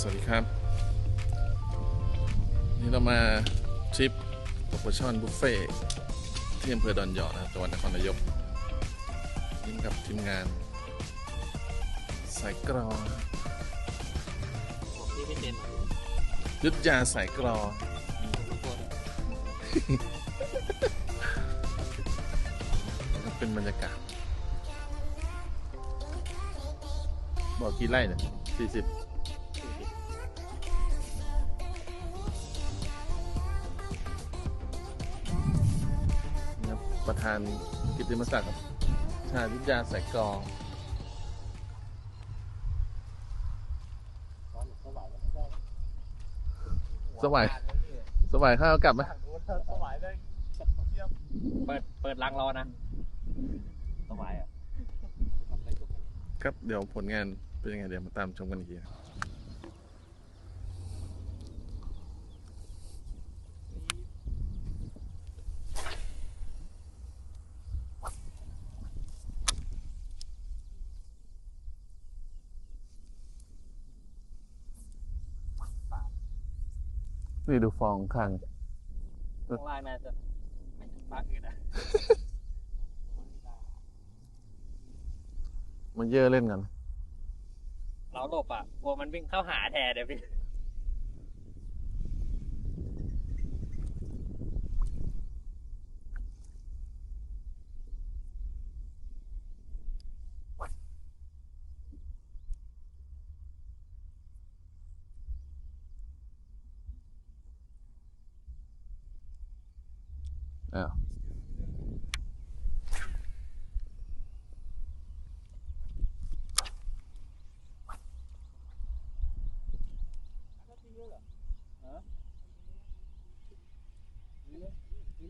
สวัสดีครับ นี่เรามาทริปตกปลาช่อนบุฟเฟ่ที่อำเภอดอนหยอนะครับจังหวัดนครนายกยิ่งกับทีมงานสายกรอนี่ไม่เป็นยุทธยาสายกรอเป็นบรรยากาศบอกกี่ไร่เนี่ยสี่สิบ ธานกิตติมศักดิ์ครับชายุทธยาสายกรองสวายสวายข้าวกลับไหมสวายได้เปิดเปิดรังรอนะสวายอะ ครับเดี๋ยวผลงานเป็นยังไงเดี๋ยวมาตามชมกันอีกที นะนี่ดูฟองข้างข้างล่างน่าจะไม่ถึงปากอื่นนะมันเยอะเล่นกัน เราหลบอะกลัวมันวิ่งเข้าหาแทนเดี๋ยวพี่ อ้าว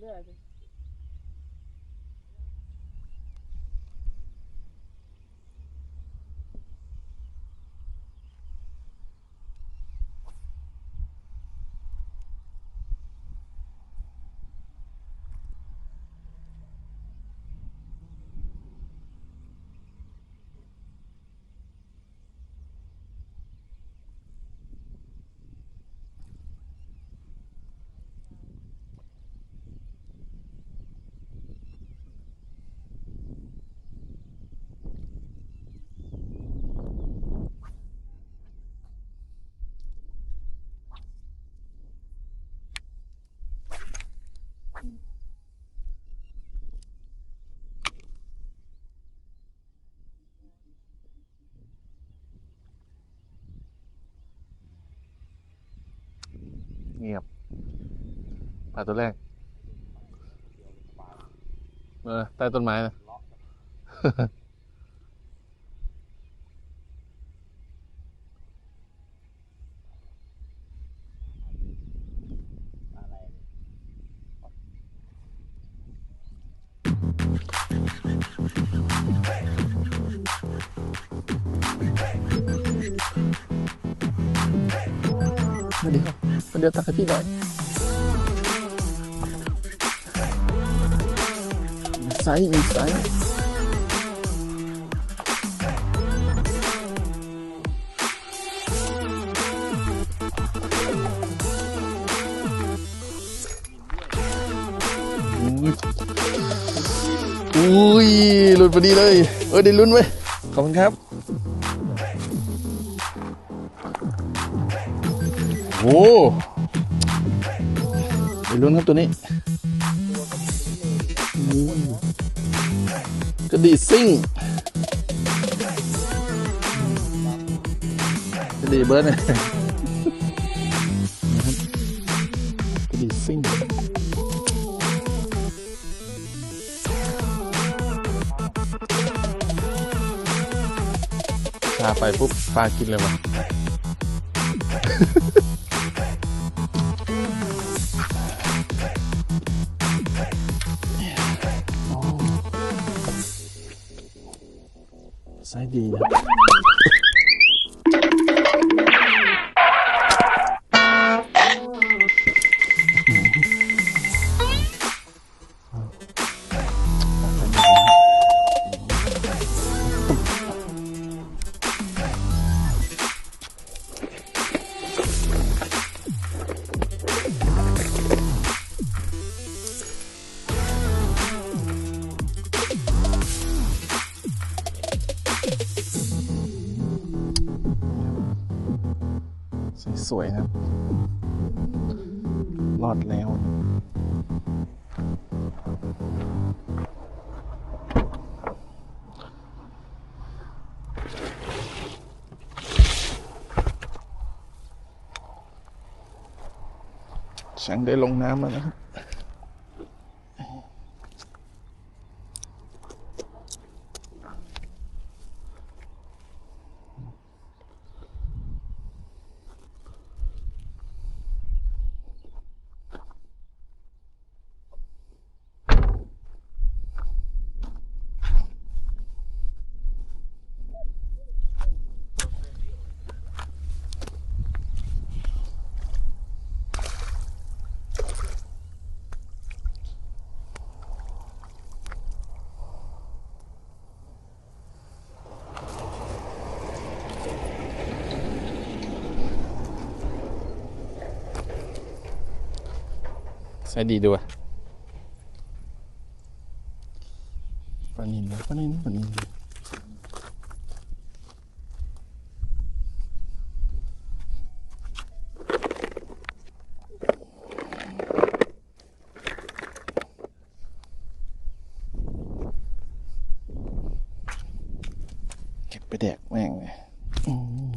เเงียบปลาตัวแรกเออใต้ต้นไม้นะ มาดีครับมาเดี๋ยวตักให้พี่หน่อยมีไซส์มีไซส์อุ้ยหลุดพอดีเลย เออได้ลุ้นไว้ยขอบคุณครับ โอ้ไปลุ้นครับตัวนี้ กระดีซิ่ง กระดีเบิร์ดเนี่ยกระดีซิ่งพาไปปุ๊บปลากินเลยว่ะ ไซ สวยนะรอดแล้วช่างได้ลงน้ำแล้วนะครับ ใส่ดีด้วยปลานินนะปลานินปลานินเก็บไปแดกแม่งเลยอืม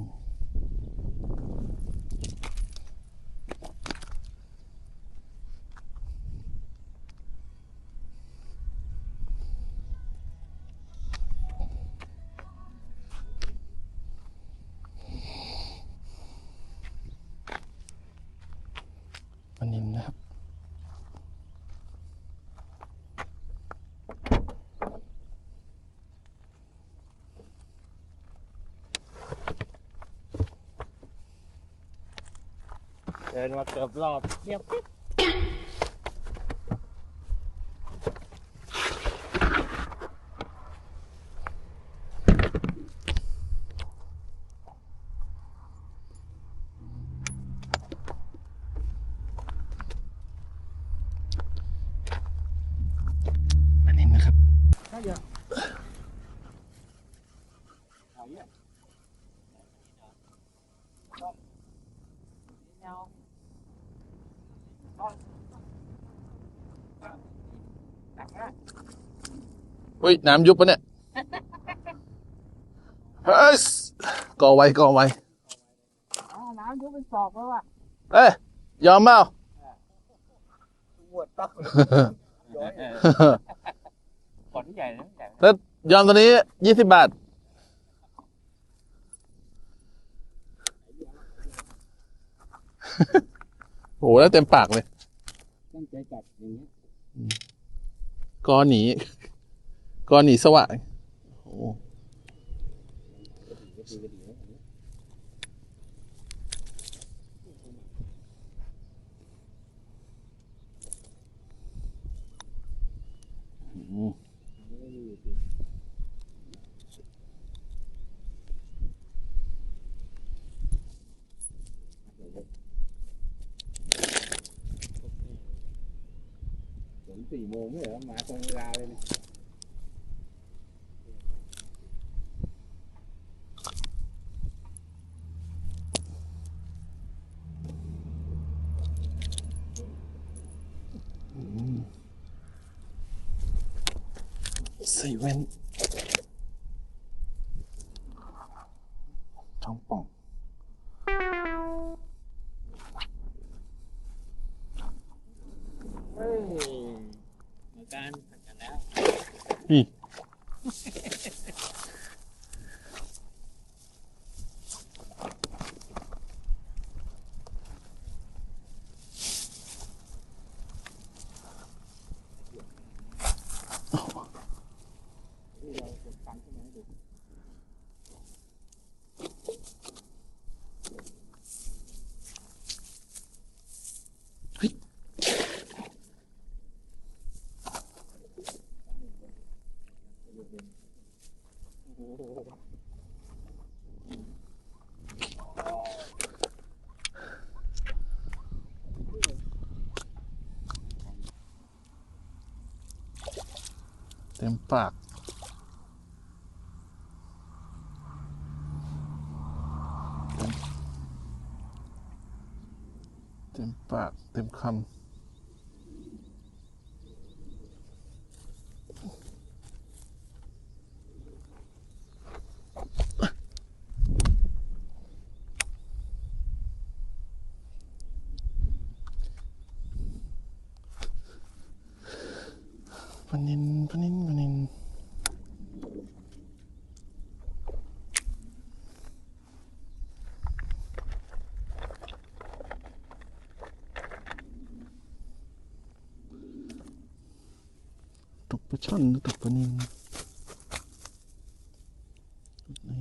ปลานินนะครับ เดินมาเกือบรอบเทียบปิ๊บปลานินนะครับน่าจะเอาเนี่ยเอาเอาตักนะ อุ้ยน้ำยุบปะเนี่ยเฮ้ยก่อไว้ก่อไว้อ๋อน้ำยุบเป็นศอกแล้วอะเอ้ยยอมเปล่าปวดต้องย้อยขอที่ใหญ่นะใหญ่ถ้ายอมตัวนี้ยี่สิบบาทโหแล้วเต็มปากเลยตั้งใจจัดอย่างนี้กอหนี กอหนีสว่างโอ้ก็ดีก็ดีก็ดีนะอันนี้อืมไม่ดีจริงถึงสี่โมงไม่เหรอมาตรงเวลาเลย เนี่ยใส่แว่นช่องป่อง เฮ้ยเหมือนกันเหมือนกันแล้วนี่เต็มปากเต็มคำปนินปนินปนิน ตกปลาช่อนหรือตกปลานินจุดไหน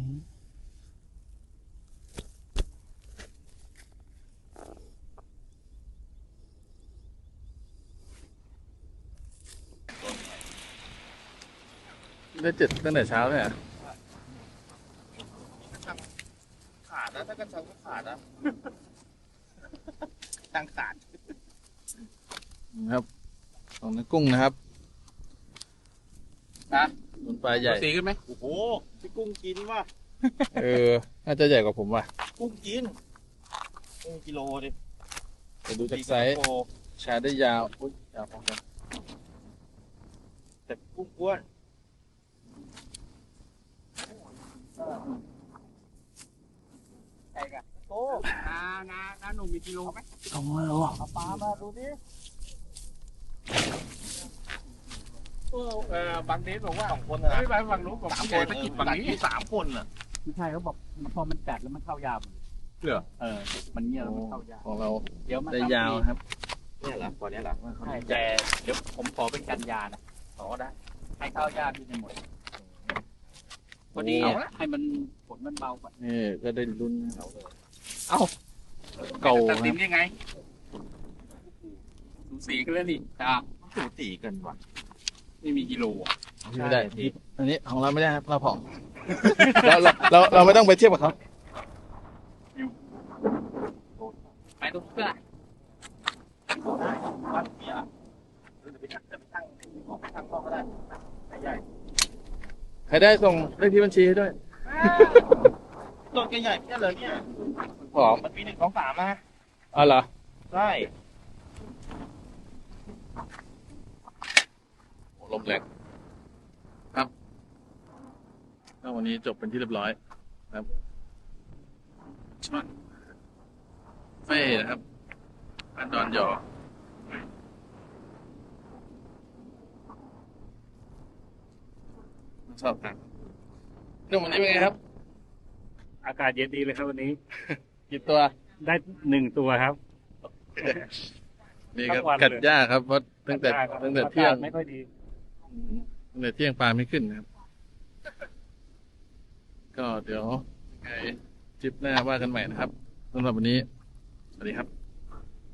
ได้เจ็ดตั้งแต่เช้าเลยอะขาดนะถ้ากระชังก็ขาดนะตั้งขาดนะครับของนักกุ้งนะครับ นะมันปลาใหญ่ สีขึ้นไหมโอ้โหพี่กุ้งกินว่ะเออ น่าจะใหญ่กว่าผมว่ะ กุ้งกินกุ้งกิโลดิไปดูจากไซส์โลชาได้ยาวอุ๊ยยาวพอกันแต่กุ้งอ้วนใช่กันโอ้นานานาหนุ่มมีกิโลไหมเอามาเหรอเอาปลามาดูดิโอ้ เออบางเดนบอกว่าสองคนนะไม่ไปฝั่งนู้นบอกสามผู้คใหญ่นไปไปกิกินนฝั่ฝั่งงนี้นี้สามคนน่ะไม่ใช่เขาบอกพอมันกัดแล้วมันเข้ายามเหรอเออ มันเงี้ยแล้วมันเข้ายามของเราเดี๋ยวมันได้ทำยาวทีครับเนี่ยเหรอตัวนี้เหรอใช่แต่เดี๋ยวผมขอเป็นกันยานะอ๋อได้ให้เข้ายามดีหมดพอดีเอาอะให้มันผลมันเบากว่านี่ก็ได้ลุ้นเอ้าเก่าตัดคสิรันบยังไงสูสีกันแล้วนี่จ้าสูสีกันว่ะ ไม่มีกิโลอะไม่ได้อันนี้ของเราไม่ได้ครับเราผอมเราเราเราเราไม่ต้องไปเทียบกับเขาไปตรงเพื่อบ้านเมียหรือจะไปตั้งจะไปตั้งของไปตั้งห้องก็ได้ใหญ่ใครได้ส่งเลขที่บัญชีให้ด้วยต้นใหญ่ๆแค่เลยเนี่ยผอมมันปีหนึ่งสองสามนะอ๋อเหรอ ใช่โอ้ ลมแรงครับก็วันนี้จบเป็นที่เรียบร้อยครับช่อนเฟ่นะครับอันดอนหยอชอบครับหนุ่มวันนี้เป็นไงครับ อากาศเย็นดีเลยครับวันนี้ กี่ตัว ได้หนึ่งตัวครับ นี่ครับทั้งวันเลย กัดหญ้าครับเพราะตั้งแต่ตั้งแต่เที่ยงไม่ค่อยดี ตั้งแต่เที่ยงปลาไม่ขึ้นนะครับ ก็เดี๋ยวไงจิปหน้าว่ากันใหม่นะครับสำหรับวันนี้ สวัสดีครับ